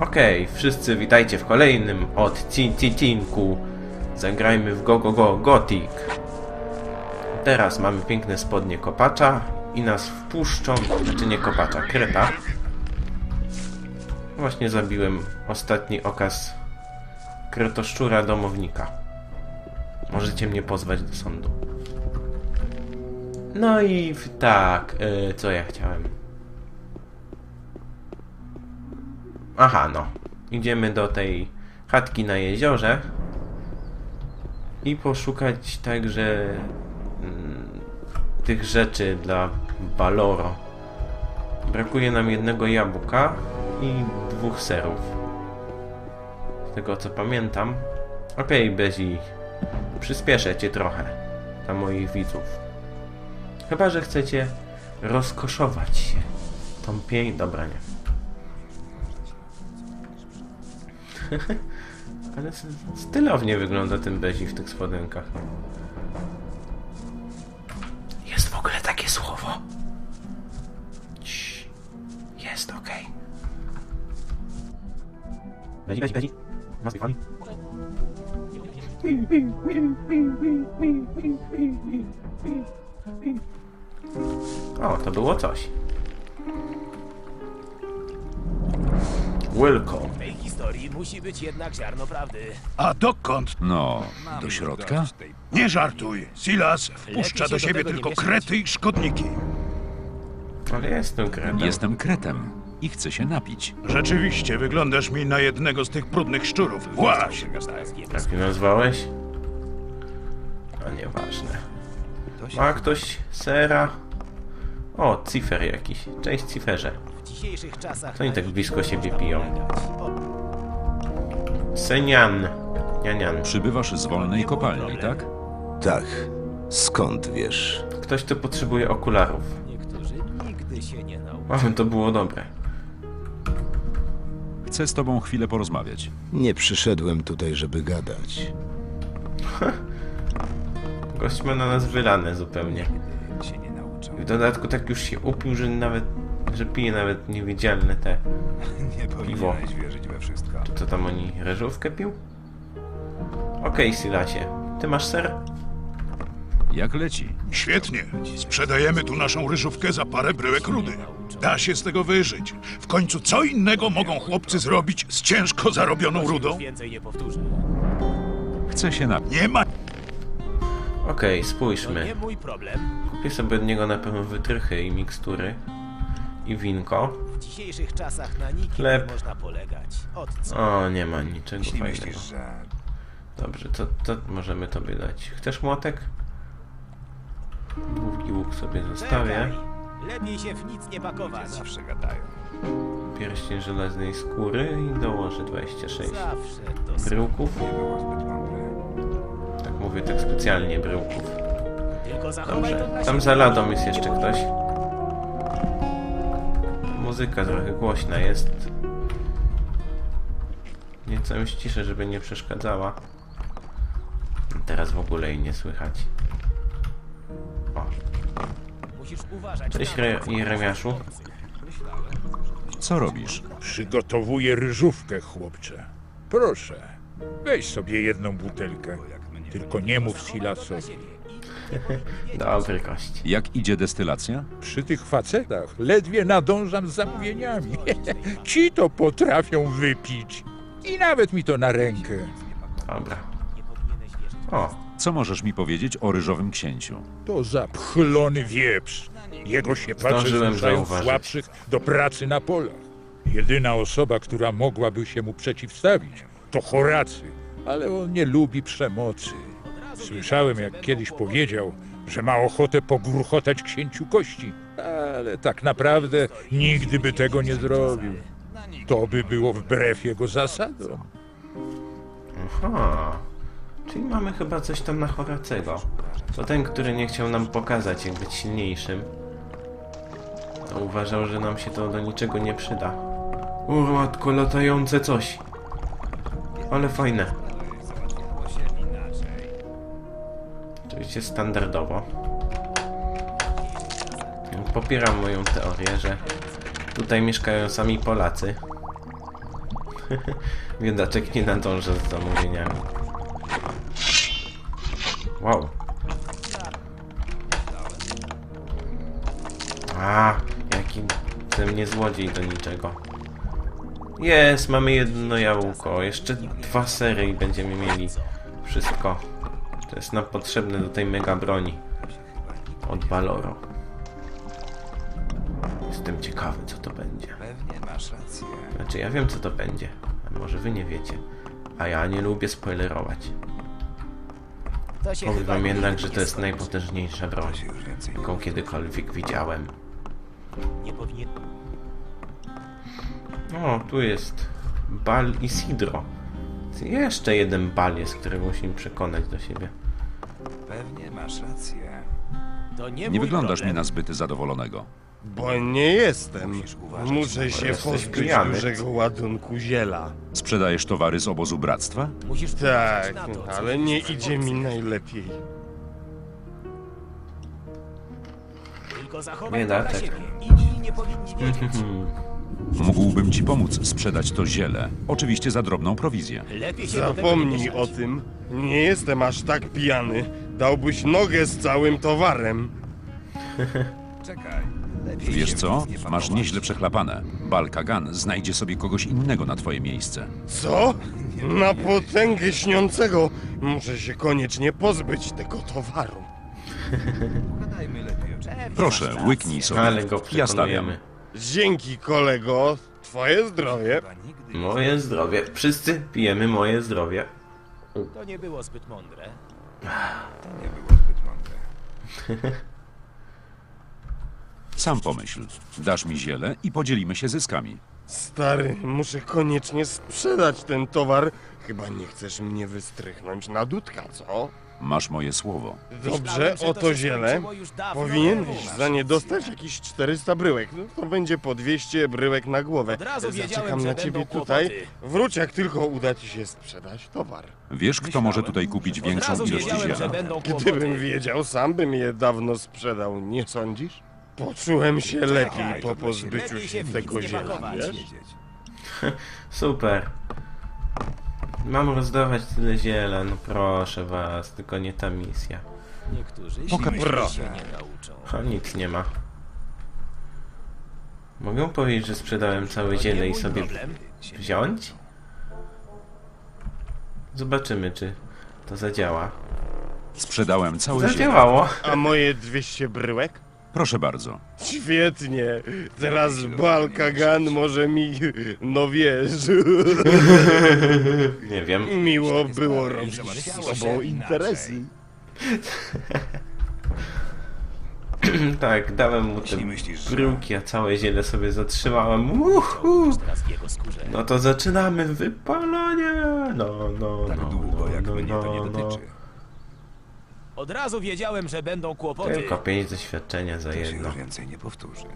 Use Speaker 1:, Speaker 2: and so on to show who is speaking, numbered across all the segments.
Speaker 1: Okej, wszyscy witajcie w kolejnym odcinku. Zagrajmy w Go Go Go Gothic. Teraz mamy piękne spodnie kopacza i nas wpuszczą, znaczy nie kopacza, kreta. Właśnie zabiłem ostatni okaz kretoszczura domownika. Możecie mnie pozwać do sądu. No i tak, y, co ja chciałem? Aha, no. Idziemy do tej chatki na jeziorze i poszukać także mm, tych rzeczy dla Baloro. Brakuje nam jednego jabłka i dwóch serów. Z tego co pamiętam. Okej, Bezi, przyspieszę cię trochę dla moich widzów. Chyba, że chcecie rozkoszować się tą pień... Dobra, nie. Ale stylownie wygląda ten Bezi w tych spodenkach. Jest w ogóle takie słowo. Cii. Jest okej. Bezi, Bezi, Bezi. Masz O, to było coś. Welcome.
Speaker 2: Historii musi być jednak ziarno prawdy.
Speaker 3: A dokąd?
Speaker 4: No, do środka?
Speaker 3: Nie żartuj. Silas wpuszcza do siebie tylko krety i szkodniki.
Speaker 1: Ale jestem kretem.
Speaker 4: Jestem kretem i chcę się napić.
Speaker 3: Rzeczywiście wyglądasz mi na jednego z tych brudnych szczurów. Właśnie.
Speaker 1: Jak mnie nazwałeś? A nieważne. Ma ktoś sera? O, cifer jakiś. Cześć ciferze.
Speaker 2: W dzisiejszych czasach...
Speaker 1: Co oni tak blisko siebie piją?
Speaker 4: Senian.
Speaker 1: Nianian.
Speaker 4: Przybywasz z wolnej kopalni, tak?
Speaker 5: Tak. Skąd wiesz?
Speaker 1: Ktoś tu potrzebuje okularów.
Speaker 2: Niektórzy nigdy się nie nauczą.
Speaker 1: O, to było dobre.
Speaker 4: Chcę z tobą chwilę porozmawiać.
Speaker 5: Nie przyszedłem tutaj, żeby gadać.
Speaker 1: Gość ma na nas wylane zupełnie.
Speaker 2: się nie nauczą.
Speaker 1: W dodatku tak już się upił, że nawet, że pije nawet niewidzialne te
Speaker 6: Nie
Speaker 1: piwo.
Speaker 6: powinieneś wierzyć we wszystko.
Speaker 1: Czy to tam oni reżówkę pił? Okej, Silasie. Ty masz ser?
Speaker 4: Jak leci?
Speaker 3: Świetnie. Sprzedajemy tu naszą ryżówkę za parę bryłek rudy. Da się z tego wyżyć. W końcu co innego mogą chłopcy zrobić z ciężko zarobioną rudą?
Speaker 2: Więcej nie powtórzę.
Speaker 4: Chcę się napić.
Speaker 3: Nie ma
Speaker 1: Okej, spójrzmy. Kupię sobie od niego na pewno wytrychy i mikstury. I winko.
Speaker 2: W dzisiejszych czasach na nikim
Speaker 1: Chleb.
Speaker 2: nie można polegać. Od co?
Speaker 1: O, nie ma niczego
Speaker 6: Jeśli
Speaker 1: fajnego.
Speaker 6: myślisz, że...
Speaker 1: Dobrze, to, to możemy tobie dać. Chcesz młotek? Długi łuk sobie zostawię.
Speaker 2: Czekaj. Lepiej się w nic nie pakować.
Speaker 6: Zawsze gadają.
Speaker 1: Pierścień żelaznej skóry i dołożę 26
Speaker 2: Zawsze to
Speaker 1: bryłków.
Speaker 6: Nie było zbyt mądre.
Speaker 1: Tak mówię, tak specjalnie bryłków.
Speaker 2: Tylko zachowaj to
Speaker 1: Dobrze.
Speaker 2: dla
Speaker 1: Tam
Speaker 2: siebie.
Speaker 1: za ladą jest jeszcze ktoś. Muzyka trochę głośna jest. Nieco ją ściszę, żeby nie przeszkadzała. Teraz w ogóle jej nie słychać. O,
Speaker 2: Musisz uważać
Speaker 1: cześć Re Jeremiaszu.
Speaker 4: Co robisz?
Speaker 7: Przygotowuję ryżówkę, chłopcze. Proszę, weź sobie jedną butelkę. Tylko nie mów Silasowi.
Speaker 1: Dobry kość.
Speaker 4: Jak idzie destylacja?
Speaker 7: Przy tych facetach ledwie nadążam z zamówieniami. Ci to potrafią wypić. I nawet mi to na rękę.
Speaker 1: Dobra. O,
Speaker 4: Co możesz mi powiedzieć o ryżowym księciu?
Speaker 7: To zapchlony wieprz. Jego siepacze
Speaker 1: Zdążyłem
Speaker 7: zmuszają
Speaker 1: zauważyć.
Speaker 7: słabszych do pracy na polach. Jedyna osoba, która mogłaby się mu przeciwstawić, to Horacy. Ale on nie lubi przemocy. Słyszałem, jak kiedyś powiedział, że ma ochotę pogruchotać księciu kości. Ale tak naprawdę nigdy by tego nie zrobił. To by było wbrew jego zasadom.
Speaker 1: aha. Czyli mamy chyba coś tam na Horacego. To ten, który nie chciał nam pokazać, jak być silniejszym. To uważał, że nam się to do niczego nie przyda. Urłatko latające coś. Ale fajne. Oczywiście standardowo. Popieram moją teorię, że tutaj mieszkają sami Polacy. Biedaczek nie nadąża z zamówieniami. Wow. A, jaki ze mnie złodziej do niczego. Jest, mamy jedno jabłko. Jeszcze dwa sery i będziemy mieli wszystko. To jest nam potrzebne do tej mega broni. Od Valoro. Jestem ciekawy, co to będzie.
Speaker 6: Pewnie masz rację.
Speaker 1: Znaczy, ja wiem, co to będzie. A może wy nie wiecie. A ja nie lubię spoilerować. Powiem wam jednak, że to jest najpotężniejsza broń, jaką kiedykolwiek widziałem.
Speaker 2: Nie powinien...
Speaker 1: O, tu jest Bal Isidro. Jeszcze jeden bal jest, którego musimy przekonać do siebie.
Speaker 6: Pewnie masz rację.
Speaker 2: To nie,
Speaker 4: Nie
Speaker 2: mój
Speaker 4: wyglądasz
Speaker 2: problem.
Speaker 4: mi na zbyt zadowolonego.
Speaker 8: Bo nie jestem.
Speaker 6: Musisz uważać
Speaker 8: Muszę się
Speaker 1: jesteś
Speaker 8: pozbyć dużego ładunku ziela.
Speaker 4: Sprzedajesz towary z obozu bractwa?
Speaker 2: Musisz
Speaker 8: Tak,
Speaker 2: na to, co
Speaker 8: ale nie idzie mi najlepiej.
Speaker 2: Tylko zachowaj to dla
Speaker 1: Biedaczek.
Speaker 2: siebie. Inni nie powinni wiedzieć.
Speaker 4: Mógłbym ci pomóc sprzedać to ziele. Oczywiście za drobną prowizję.
Speaker 2: Lepiej się do tego nie
Speaker 8: Zapomnij
Speaker 2: mieszać.
Speaker 8: o tym. Nie jestem aż tak pijany. Dałbyś nogę z całym towarem.
Speaker 6: Czekaj. Lepiej
Speaker 4: Wiesz
Speaker 6: się w
Speaker 4: co?
Speaker 6: nic nie
Speaker 4: Masz
Speaker 6: pakować.
Speaker 4: nieźle przechlapane. Balkagan znajdzie sobie kogoś innego na twoje miejsce.
Speaker 8: Co? Na potęgę śniącego muszę się koniecznie pozbyć tego towaru.
Speaker 6: Pogadajmy lepiej o czym.
Speaker 2: Pewnie
Speaker 4: Proszę, łyknij sobie.
Speaker 1: Ale go
Speaker 4: Ja stawiam.
Speaker 1: przekonujemy.
Speaker 8: Dzięki kolego. Twoje zdrowie.
Speaker 1: Moje zdrowie. Wszyscy pijemy moje zdrowie.
Speaker 2: To nie było zbyt mądre.
Speaker 6: to nie było zbyt mądre.
Speaker 4: Sam pomyśl. Dasz mi ziele i podzielimy się zyskami.
Speaker 8: Stary, muszę koniecznie sprzedać ten towar. Chyba nie chcesz mnie wystrychnąć na dudka, co?
Speaker 4: Masz moje słowo.
Speaker 8: Dobrze,
Speaker 2: Myślałem, że to
Speaker 8: oto
Speaker 2: się
Speaker 8: ziele.
Speaker 2: skończyło już dawno
Speaker 8: Powinieneś
Speaker 2: temu.
Speaker 8: za nie dostać jakieś 400 bryłek. No to będzie po 200 bryłek na głowę.
Speaker 2: Od razu wiedziałem,
Speaker 8: Zaczekam
Speaker 2: że
Speaker 8: na ciebie
Speaker 2: będą
Speaker 8: tutaj.
Speaker 2: kłopoty.
Speaker 8: Wróć, jak tylko uda ci się sprzedać towar.
Speaker 4: Wiesz, kto może tutaj kupić
Speaker 2: Od
Speaker 4: większą
Speaker 2: razu
Speaker 4: ilość
Speaker 2: wiedziałem, że
Speaker 4: ziela?
Speaker 2: będą
Speaker 8: Gdybym
Speaker 2: kłopoty.
Speaker 8: wiedział, sam bym je dawno sprzedał, nie sądzisz? Poczułem się lepiej po pozbyciu
Speaker 2: Lepiej
Speaker 8: się
Speaker 2: się w
Speaker 8: tego
Speaker 2: nie
Speaker 8: ziela,
Speaker 2: pakować.
Speaker 8: wiesz?
Speaker 6: Wiedzieć.
Speaker 1: Super. Mam rozdawać tyle ziela, no proszę was, tylko nie ta misja.
Speaker 2: Niektórzy
Speaker 8: Poka-
Speaker 2: się nie nauczą.
Speaker 1: O, nic nie ma. Mogę powiedzieć, że sprzedałem całe ziele i sobie wziąć? Zobaczymy, czy to zadziała.
Speaker 4: Sprzedałem całe ziele.
Speaker 1: Zadziałało!
Speaker 8: A moje 200 bryłek?
Speaker 4: Proszę bardzo.
Speaker 8: Świetnie. Teraz Balkagan może mi, no wiesz,
Speaker 1: Nie wiem.
Speaker 8: miło było robić z sobą interesy.
Speaker 1: tak, dałem mu te bryłki, a całe ziele sobie zatrzymałem. Uhu.
Speaker 2: Teraz w jego skórze.
Speaker 1: No to zaczynamy wypalanie! No, no,
Speaker 6: Tak
Speaker 1: no,
Speaker 6: długo,
Speaker 1: no,
Speaker 6: jak
Speaker 1: no,
Speaker 6: mnie to nie
Speaker 1: no, no.
Speaker 2: Od razu wiedziałem, że będą kłopoty.
Speaker 1: Tylko pięć doświadczenia za
Speaker 6: To się
Speaker 1: jedno.
Speaker 6: już więcej nie powtórzy.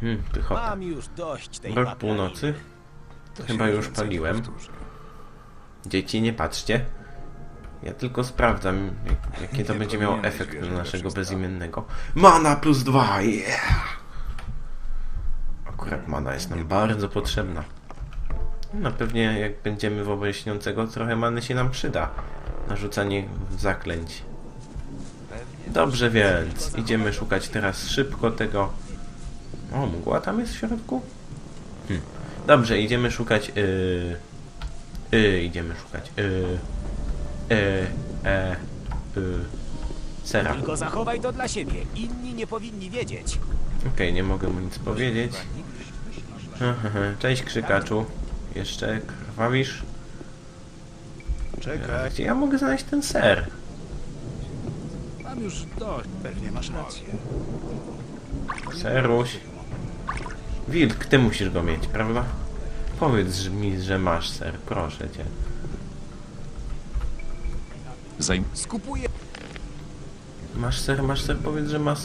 Speaker 1: Hmm, pychota.
Speaker 2: Mam już dość tej
Speaker 1: Rok
Speaker 2: paplaniny.
Speaker 1: północy?
Speaker 6: To
Speaker 1: Chyba
Speaker 6: się
Speaker 1: już
Speaker 6: więcej nie
Speaker 1: paliłem.
Speaker 6: powtórzy.
Speaker 1: Dzieci, nie patrzcie. Ja tylko sprawdzam, jak, jaki to
Speaker 6: Nie
Speaker 1: będzie miało
Speaker 6: powinieneś
Speaker 1: efekt na
Speaker 6: we
Speaker 1: naszego
Speaker 6: wszystko.
Speaker 1: bezimiennego. Mana plus dwa, yeah! Akurat mana jest nam bardzo potrzebna. No pewnie jak będziemy wobec śniącego, trochę many się nam przyda. Narzucanie zaklęć. Dobrze więc, idziemy szukać teraz szybko tego... O, mgła tam jest w środku? Hm. Dobrze, idziemy szukać... Yy... Yy, idziemy szukać... Yy... Yy... E... Yy... Sera.
Speaker 2: Tylko zachowaj to dla siebie. Inni nie powinni wiedzieć.
Speaker 1: Okej, nie mogę mu nic powiedzieć. Cześć krzykaczu. Jeszcze krwawisz?
Speaker 8: Czekaj.
Speaker 1: Gdzie ja mogę znaleźć ten ser?
Speaker 6: Mam już dość. Pewnie masz rację.
Speaker 1: Seruś. Wilk, ty musisz go mieć, prawda? Powiedz mi, że masz ser, proszę cię.
Speaker 4: Zajm...
Speaker 2: Skupuję.
Speaker 1: Masz ser, masz ser, powiedz, że masz...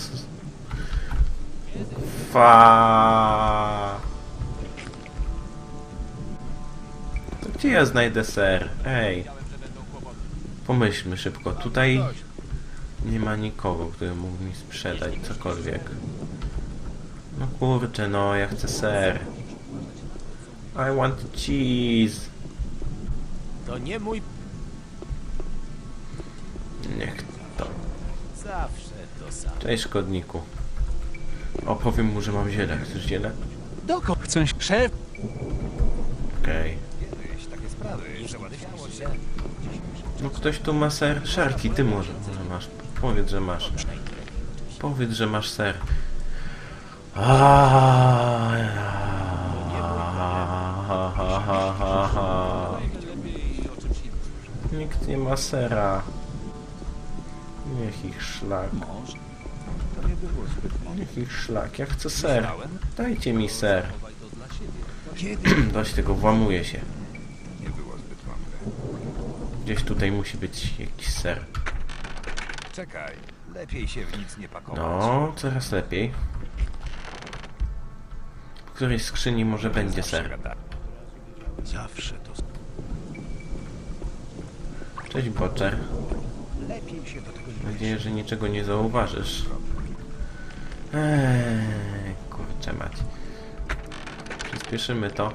Speaker 1: Fa. To gdzie ja znajdę ser? Ej. Pomyślmy szybko. Tutaj nie ma nikogo, który mógł mi sprzedać cokolwiek. No kurczę, no ja chcę ser. I want cheese.
Speaker 2: To nie mój...
Speaker 1: Niech to.
Speaker 2: Zawsze to samo.
Speaker 1: Cześć szkodniku. Opowiem mu, że mam ziele. Chcesz ziele?
Speaker 6: Dokąd chcesz? Szef!
Speaker 1: Okej. No ktoś tu ma ser. Szarki, ty może, masz. Powiedz, że masz. Powiedz, że masz ser. Nikt nie ma sera. Niech ich szlak. Niech ich szlak. Ja chcę ser. Dajcie mi ser. Dość tego, włamuje się. Gdzieś tutaj musi być jakiś ser.
Speaker 9: Czekaj, lepiej się w nic nie pakować.
Speaker 1: No, coraz lepiej. W którejś skrzyni może będzie ser.
Speaker 6: Zawsze to...
Speaker 1: Cześć, Boczer. Mam nadzieję, że niczego nie zauważysz. Eee, kurczę mać. Przyspieszymy to.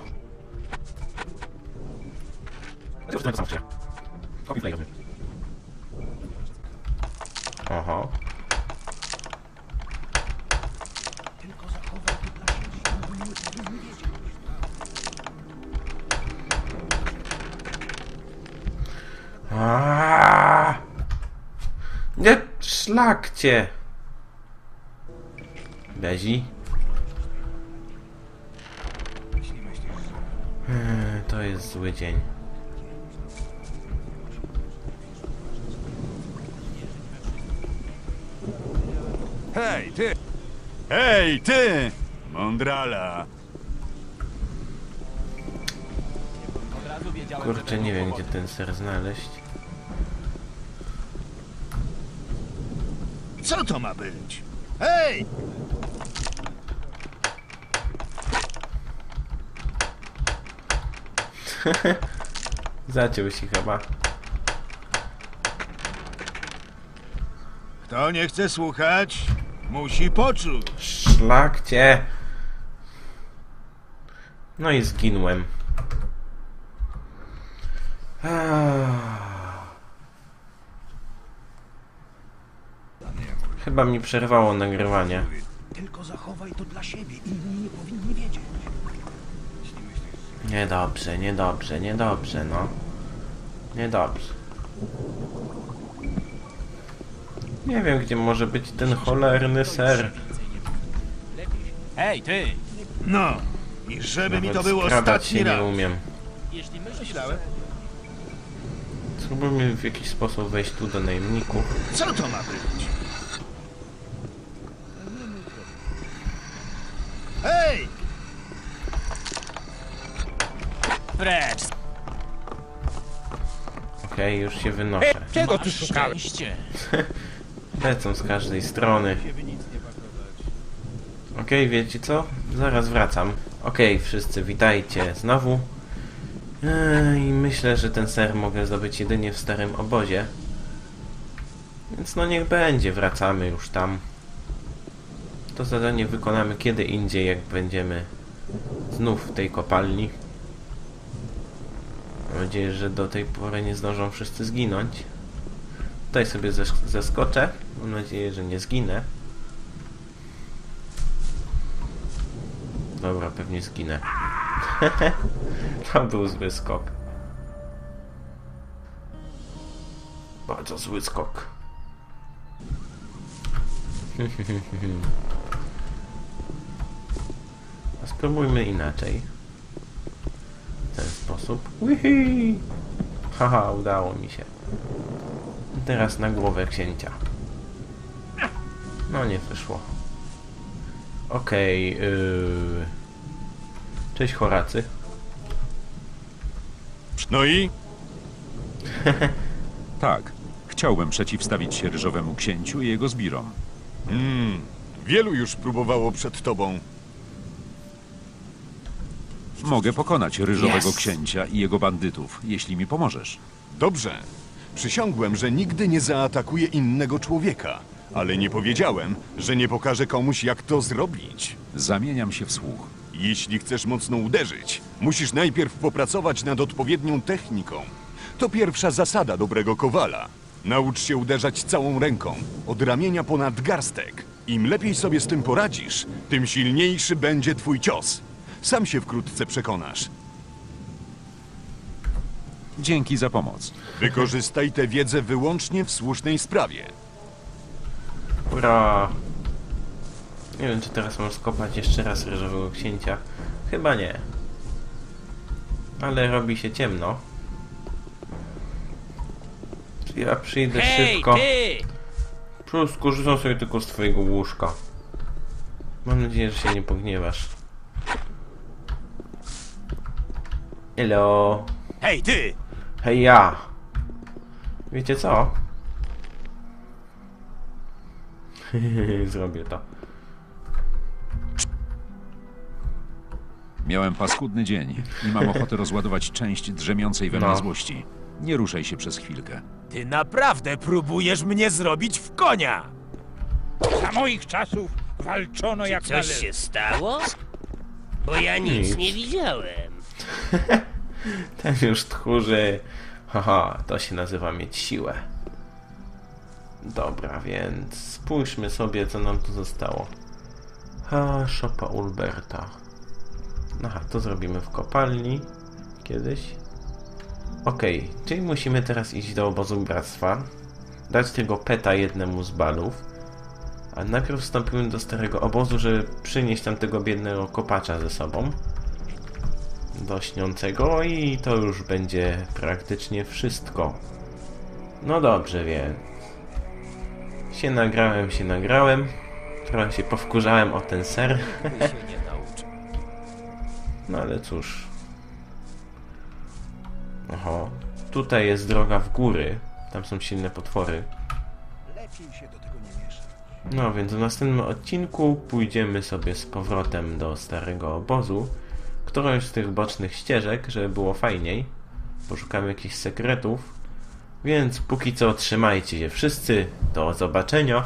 Speaker 1: Aaaa! Nie szlak cię! Bezi? Eee, To jest zły dzień.
Speaker 9: Ty! Hej, ty! Mądrala!
Speaker 1: Kurczę, nie wiem gdzie ten ser znaleźć.
Speaker 3: Co to ma być? Hej!
Speaker 1: Zaciął się chyba.
Speaker 3: Kto nie chce słuchać, musi poczuć.
Speaker 1: Szlak cię! No i zginłem. Ah. Chyba mi przerwało nagrywanie.
Speaker 6: Tylko zachowaj to dla siebie. Inni nie powinni wiedzieć.
Speaker 1: Niedobrze, niedobrze, niedobrze, no. Niedobrze. Nie wiem, gdzie może być ten cholerny ser.
Speaker 2: Hej, ty!
Speaker 3: No, i żeby mi to
Speaker 1: Nawet
Speaker 3: było
Speaker 1: skradać
Speaker 3: ostatni
Speaker 1: się nie
Speaker 3: raz.
Speaker 1: umiem. Spróbujmy w jakiś sposób wejść tu do najemników.
Speaker 3: Co to ma być? Hej!
Speaker 2: Precz!
Speaker 1: Okej, już się wynoszę.
Speaker 7: Czego tu szukałeś?
Speaker 2: Szczęście!
Speaker 1: Lecą z każdej strony. Okej, wiecie co? Zaraz wracam. Okej, wszyscy witajcie znowu. I myślę, że ten ser mogę zdobyć jedynie w starym obozie. Więc no niech będzie, wracamy już tam. To zadanie wykonamy kiedy indziej, jak będziemy znów w tej kopalni. Mam nadzieję, że do tej pory nie zdążą wszyscy zginąć. Tutaj sobie zes- zeskoczę. Mam nadzieję, że nie zginę. Dobra, pewnie zginę. to był zły skok. Bardzo zły skok. A spróbujmy inaczej. W ten sposób. Haha, udało mi się. Teraz na głowę księcia. No nie wyszło. Okej, yy... Cześć Horacy.
Speaker 9: No i?
Speaker 4: Tak, chciałbym przeciwstawić się ryżowemu księciu i jego zbirom.
Speaker 9: Mm, wielu już próbowało przed tobą.
Speaker 4: Mogę pokonać ryżowego księcia i jego bandytów, jeśli mi pomożesz.
Speaker 9: Dobrze. Przysiągłem, że nigdy nie zaatakuję innego człowieka, ale nie powiedziałem, że nie pokażę komuś, jak to zrobić.
Speaker 4: Zamieniam się w słuch.
Speaker 9: Jeśli chcesz mocno uderzyć, musisz najpierw popracować nad odpowiednią techniką. To pierwsza zasada dobrego kowala. Naucz się uderzać całą ręką, od ramienia ponad garstek. Im lepiej sobie z tym poradzisz, tym silniejszy będzie twój cios. Sam się wkrótce przekonasz.
Speaker 4: Dzięki za pomoc.
Speaker 9: Wykorzystaj tę wiedzę wyłącznie w słusznej sprawie.
Speaker 1: Ura! Nie wiem, czy teraz mam skopać jeszcze raz ryżowego księcia. Chyba nie. Ale robi się ciemno. Czy ja przyjdę
Speaker 2: Hej,
Speaker 1: szybko?
Speaker 2: ty!
Speaker 1: Plus skorzystam sobie tylko z twojego łóżka. Mam nadzieję, że się nie pogniewasz. Hello.
Speaker 2: Hej, ty!
Speaker 1: Hej ja. Wiecie co? Zrobię to.
Speaker 4: Miałem paskudny dzień i mam ochotę rozładować część drzemiącej we mnie
Speaker 1: No.
Speaker 4: złości. Nie ruszaj się przez chwilkę.
Speaker 2: Ty naprawdę próbujesz mnie zrobić w konia!
Speaker 7: Za moich czasów walczono jak
Speaker 10: Coś
Speaker 7: należy.
Speaker 10: się stało? Bo ja nic
Speaker 1: Nic.
Speaker 10: nie widziałem.
Speaker 1: Ten już tchórzy. Haha, to się nazywa mieć siłę. Dobra, więc spójrzmy sobie, co nam tu zostało. Ha, szopa Ulberta. Aha, to zrobimy w kopalni. Kiedyś. Okej, czyli musimy teraz iść do obozu bractwa. Dać tego peta jednemu z balów. A najpierw wstąpimy do starego obozu, żeby przynieść tam tego biednego kopacza ze sobą do śniącego i to już będzie praktycznie wszystko. No dobrze, więc się nagrałem, się nagrałem. Trochę się powkurzałem o ten ser. No ale cóż. Oho. Tutaj jest droga w góry. Tam są silne potwory. No więc w następnym odcinku pójdziemy sobie z powrotem do starego obozu. Którąś z tych bocznych ścieżek, żeby było fajniej. Poszukamy jakichś sekretów. Więc póki co trzymajcie się wszyscy. Do zobaczenia.